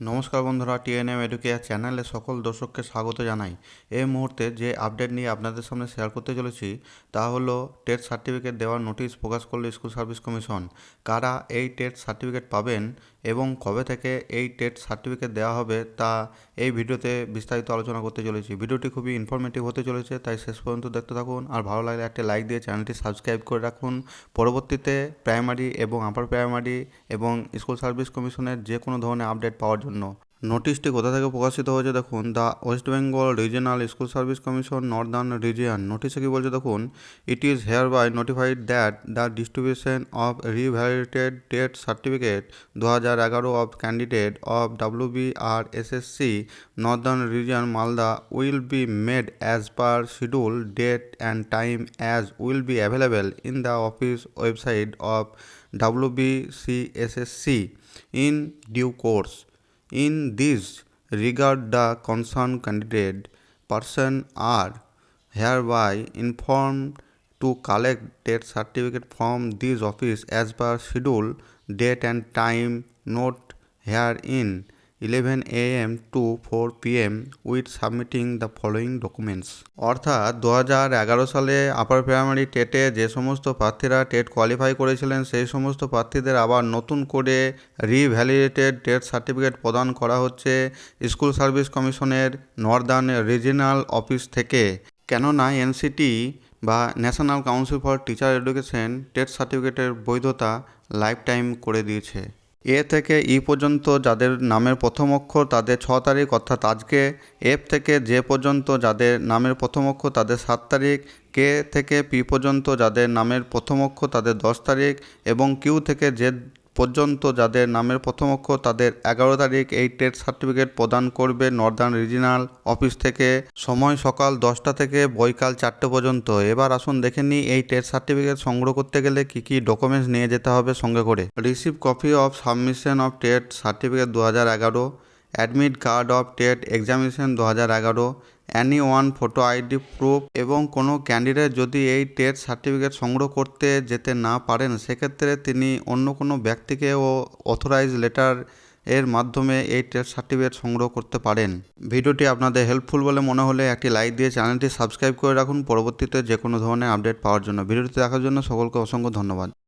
নমস্কার বন্ধুরা, TNM educare চ্যানেলে সকল দর্শককে স্বাগত জানাই। এই মুহূর্তে যে আপডেট নিয়ে আপনাদের সামনে শেয়ার করতে চলেছি, তা হলো টেট সার্টিফিকেট দেওয়ার নোটিশ প্রকাশ করল স্কুল সার্ভিস কমিশন কারা এই টেট সার্টিফিকেট পাবেন এবং কবে থেকে এই টেট সার্টিফিকেট দেওয়া হবে, তা এই ভিডিওতে বিস্তারিত আলোচনা করতে চলেছি। ভিডিওটি খুবই ইনফরমেটিভ হতে চলেছে, তাই শেষ পর্যন্ত দেখতে থাকুন। আর ভালো লাগলে একটা লাইক দিয়ে চ্যানেলটি সাবস্ক্রাইব করে রাখুন। পরবর্তীতে প্রাইমারি এবং আপার প্রাইমারি এবং স্কুল সার্ভিস কমিশনের যে কোনো ধরনের আপডেট পাওয়ার জন্য নোটিশটি কোথা থেকে প্রকাশিত হয়েছে দেখুন, the West Bengal regional school service commission, northern region. নোটিশে কি বলছে দেখুন, it is hereby notified that the distribution of revalidated TET certificate দু হাজার এগারো of candidate of W B R S S C, northern region Malda, will be made as per schedule date and time as will be available in the office website of W B C S S C in due course. In this regard, the concerned candidate person are hereby informed to collect death certificate from this office as per schedule, date and time note herein 11 a.m. to 4 p.m. With submitting the following documents অর্থাৎ দু হাজার এগারো সালে upper primary টেটে যে সমস্ত প্রার্থীরা TET qualify করেছিলেন, সেই সমস্ত প্রার্থীদের আবার নতুন করে রিভ্যালিডেটেড টেট সার্টিফিকেট প্রদান করা হচ্ছে স্কুল সার্ভিস কমিশনের নর্দার্ন রিজিনাল অফিস থেকে কেননা এনসিটি বা national council for teacher education TET সার্টিফিকেটের বৈধতা লাইফ টাইম করে দিয়েছে এ থেকে ই পর্যন্ত যাদের নামের প্রথম অক্ষর তাদের ছ তারিখ, অর্থাৎ আজকে, এফ থেকে যে পর্যন্ত যাদের নামের প্রথম অক্ষর তাদের সাত তারিখ, কে থেকে পি পর্যন্ত যাদের নামের প্রথম অক্ষর তাদের দশ তারিখ এবং কিউ থেকে যে পর্যন্ত যাদের নামের প্রথম অক্ষর তাদের এগারো তারিখ এই টেট সার্টিফিকেট প্রদান করবে নর্দার্ন রিজিনাল অফিস থেকে। সময় সকাল দশটা থেকে বৈকাল চারটে পর্যন্ত। এবার আসুন দেখে নিই এই টেট সার্টিফিকেট সংগ্রহ করতে গেলে কি কি ডকুমেন্টস নিয়ে যেতে হবে সঙ্গে করে। Receive copy of submission of TET certificate দু হাজার এগারো। Admit card of TET examination দু হাজার এগারো any one photo ID proof এবং কোনো ক্যান্ডিডেট যদি এই টেট সার্টিফিকেট সংগ্রহ করতে যেতে না পারেন, সেক্ষেত্রে তিনি অন্য কোনো ব্যক্তিকে ও অথরাইজ লেটার এর মাধ্যমে এই টেস্ট সার্টিফিকেট সংগ্রহ করতে পারেন। ভিডিওটি আপনাদের হেল্পফুল বলে মনে হলে একটি লাইক দিয়ে চ্যানেলটি সাবস্ক্রাইব করে রাখুন। পরবর্তীতে যে কোনো ধরনের আপডেট পাওয়ার জন্য। ভিডিওটি দেখার জন্য সকলকে অসংখ্য ধন্যবাদ।